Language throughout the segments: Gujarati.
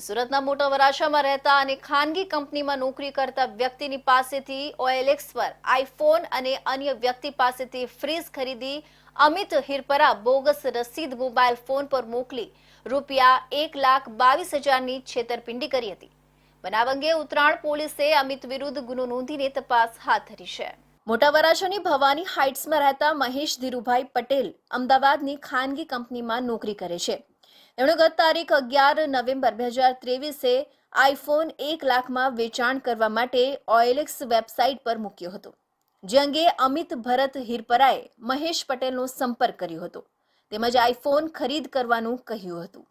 સુરતના મોટા વરાછામાં રહેતા અને ખાનગી કંપનીમાં નોકરી કરતા વ્યક્તિની પાસેથી ઓએલએક્સ પર આઈફોન અને અન્ય વ્યક્તિ પાસેથી ફ્રીજ ખરીદી અમિત હિરપરા બોગસ રસીદ મોબાઈલ ફોન પર મોકલી રૂપિયા એક લાખ બાવીસ હજારની છેતરપિંડી કરી હતી. બનાવ અંગે ઉત્તરાયણ પોલીસે અમિત વિરુદ્ધ ગુનો નોંધીને તપાસ હાથ ધરી છે. મોટા વરાછાની ભવાની હાઇટ્સમાં રહેતા મહેશ ધીરુભાઈ પટેલ અમદાવાદની ખાનગી કંપનીમાં નોકરી કરે છે. તેમણે ગત તારીખ અગિયાર નવેમ્બર બે હજાર ત્રેવીસે આઈફોન એક લાખમાં વેચાણ કરવા માટે ઓએલએક્સ વેબસાઇટ પર મૂક્યો હતો, જે અંગે અમિત ભરત હિરપરાએ મહેશ પટેલનો સંપર્ક કર્યો હતો. તેમજ આઈફોન ખરીદ કરવાનું કહ્યું હતું.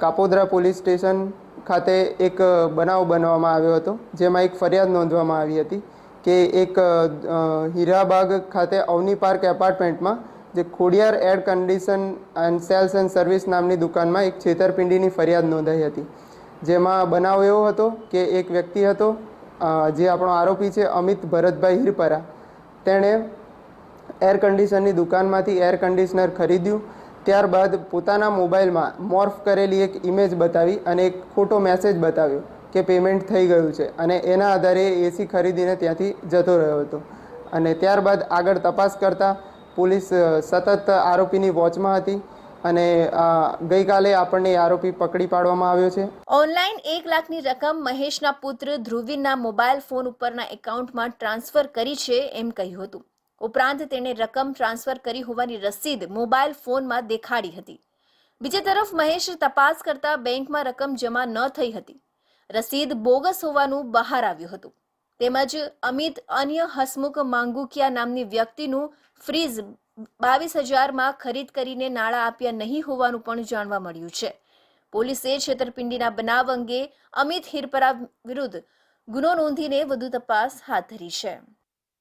કાપોદ્રા પોલીસ સ્ટેશન ખાતે એક બનાવ બનવામાં આવ્યો હતો, જેમાં એક ફરિયાદ નોંધવામાં આવી હતી કે એક હીરાબાગ ખાતે અવની પાર્ક એપાર્ટમેન્ટમાં જે Khodiyar air condition and sales and service નામની દુકાનમાં એક છેતરપિંડીની ફરિયાદ નોંધાઈ હતી. જેમાં બનાવ એવો હતો કે એક વ્યક્તિ હતો જે આપણો આરોપી છે અમિત ભરતભાઈ હિરપરા. તેણે એર કન્ડિશનની દુકાનમાંથી એર કન્ડિશનર ખરીદ્યું, ત્યારબાદ પોતાના મોબાઈલમાં મોર્ફ કરેલી એક ઇમેજ બતાવી અને એક ખોટો મેસેજ બતાવ્યો કે પેમેન્ટ થઈ ગયું છે અને એના આધારે એસી ખરીદીને ત્યાંથી જતો રહ્યો હતો. અને ત્યારબાદ આગળ તપાસ કરતાં પોલીસ સતત આરોપીની વોચમાં હતી અને ગઈકાલે આપણને આરોપી પકડી પાડવામાં આવ્યો છે. ઓનલાઈન એક લાખની રકમ મહેશના પુત્ર ધ્રુવીનના મોબાઈલ ફોન ઉપરના એકાઉન્ટમાં ટ્રાન્સફર કરી છે એમ કહ્યું હતું. ઉપરાંત તેણે રકમ ટ્રાન્સફર કરી હોવાની રસીદ મોબાઈલ ફોનમાં દેખાડી હતી. બીજી તરફ મહેશ તપાસ કરતા બેંકમાં રકમ જમા ન થઈ હતી. રસીદ બોગસ હોવાનું બહાર આવ્યું હતું. તેમજ અમિત અન્ય હસમુખ માંગુકિયા નામની વ્યક્તિનું ફ્રીજ બાવીસ હજારમાં ખરીદ કરીને નાણાં આપ્યા નહીં હોવાનું પણ જાણવા મળ્યું છે. પોલીસે છેતરપિંડીના બનાવ અંગે અમિત હિરપરા વિરુદ્ધ ગુનો નોંધીને વધુ તપાસ હાથ ધરી છે.